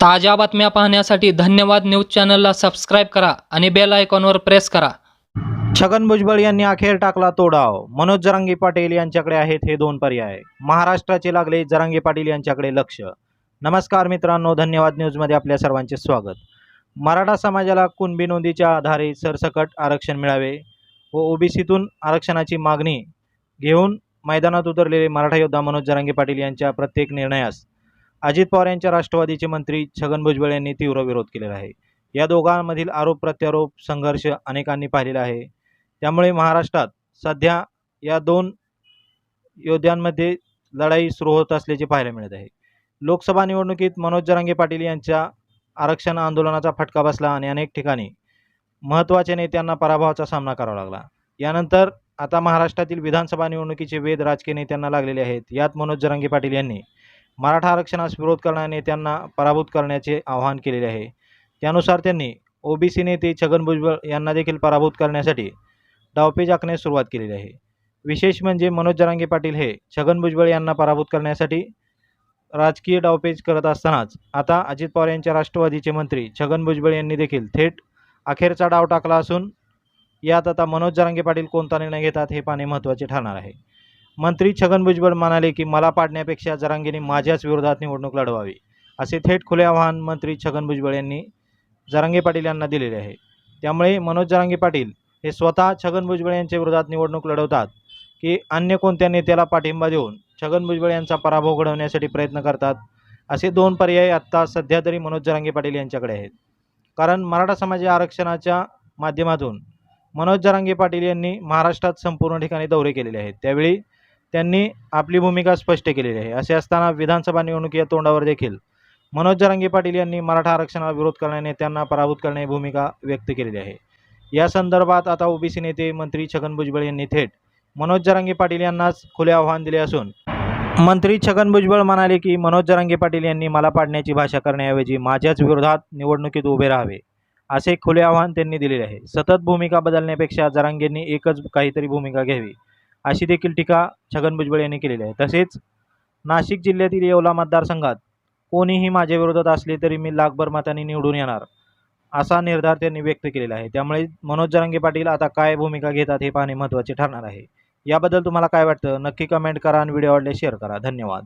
ताज्या बातम्या पाहण्यासाठी धन्यवाद न्यूज चॅनलला सबस्क्राईब करा आणि बेल आयकॉनवर प्रेस करा. छगन भुजबळ यांनी अखेर टाकला तो डाव मनोज जरांगी पाटील यांच्याकडे आहेत हे दोन पर्याय. महाराष्ट्राचे लागले जरांगी पाटील यांच्याकडे लक्ष. नमस्कार मित्रांनो धन्यवाद न्यूजमध्ये आपल्या सर्वांचे स्वागत. मराठा समाजाला कुणबी नोंदीच्या आधारे सरसकट आरक्षण मिळावे व ओबीसीतून आरक्षणाची मागणी घेऊन मैदानात उतरलेले मराठा योद्धा मनोज जरांगे पाटील यांच्या प्रत्येक निर्णयास अजित पवार यांच्या राष्ट्रवादीचे मंत्री छगन भुजबळ यांनी तीव्र विरोध केलेला आहे. या दोघांमधील आरोप प्रत्यारोप संघर्ष अनेकांनी पाहिलेला आहे. त्यामुळे महाराष्ट्रात सध्या या दोन योद्ध्यांमध्ये लढाई सुरू होत असल्याचे पाहायला मिळत आहे. लोकसभा निवडणुकीत मनोज जरांगे पाटील यांच्या आरक्षण आंदोलनाचा फटका बसला आणि अनेक ठिकाणी महत्त्वाच्या नेत्यांना पराभवाचा सामना करावा लागला. यानंतर आता महाराष्ट्रातील विधानसभा निवडणुकीचे वेध राजकीय नेत्यांना लागलेले आहेत. यात मनोज जरांगे पाटील यांनी मराठा आरक्षणास विरोध करणाऱ्या नेत्यांना पराभूत करण्याचे आवाहन केलेले आहे. त्यानुसार त्यांनी ओबीसी नेते छगन भुजबळ यांना देखील पराभूत करण्यासाठी डावपेच आखण्यास सुरुवात केलेली आहे. विशेष म्हणजे मनोज जरांगे पाटील हे छगन भुजबळ यांना पराभूत करण्यासाठी राजकीय डावपेच करत असतानाच आता अजित पवार यांच्या राष्ट्रवादीचे मंत्री छगन भुजबळ यांनी देखील थेट अखेरचा डाव टाकला असून यात आता मनोज जरांगे पाटील कोणता निर्णय घेतात हे पाहणे महत्त्वाचे ठरणार आहे. मंत्री छगन भुजबळ म्हणाले की मला पाडण्यापेक्षा जरांगेने माझ्याच विरोधात निवडणूक लढवावी असे थेट खुले आवाहन मंत्री छगन भुजबळ यांनी जरांगे पाटील यांना दिलेले आहे. त्यामुळे मनोज जरांगे पाटील हे स्वतः छगन भुजबळ यांच्या विरोधात निवडणूक लढवतात की अन्य कोणत्या नेत्याला पाठिंबा देऊन छगन भुजबळ यांचा पराभव घडवण्यासाठी प्रयत्न करतात असे दोन पर्याय आत्ता सध्या तरी मनोज जरांगे पाटील यांच्याकडे आहेत. कारण मराठा समाज आरक्षणाच्या माध्यमातून मनोज जरांगे पाटील यांनी महाराष्ट्रात संपूर्ण ठिकाणी दौरे केलेले आहेत. त्यावेळी त्यांनी आपली भूमिका स्पष्ट केलेली आहे. असे असताना विधानसभा निवडणुकीच्या तोंडावर देखील मनोज जरांगे पाटील यांनी मराठा आरक्षणाला विरोध करण्याने त्यांना पराभूत करण्याची भूमिका व्यक्त केलेली आहे. या संदर्भात आता ओबीसी नेते मंत्री छगन भुजबळ यांनी थेट मनोज जरांगे पाटील यांनाच खुले आव्हान दिले असून मंत्री छगन भुजबळ म्हणाले की मनोज जरांगे पाटील यांनी मला पाडण्याची भाषा करण्याऐवजी माझ्याच विरोधात निवडणुकीत उभे राहावे. असे खुले आव्हान त्यांनी दिलेले आहे. सतत भूमिका बदलण्यापेक्षा जरांगेंनी एकच काहीतरी भूमिका घ्यावी. अशी देखील टीका छगन भुजबळ यांनी केलेली आहे. तसेच नाशिक जिल्ह्यातील येवला मतदारसंघात कोणीही माझ्या विरोधात असले तरी मी लाखभर मतांनी निवडून येणार असा निर्धार त्यांनी व्यक्त केलेला आहे. त्यामुळे मनोज जरांगे पाटील आता काय भूमिका घेतात हे पाहणे महत्त्वाचे ठरणार आहे. याबद्दल तुम्हाला काय वाटतं? नक्की कमेंट करा आणि व्हिडिओ आवडले शेअर करा. धन्यवाद.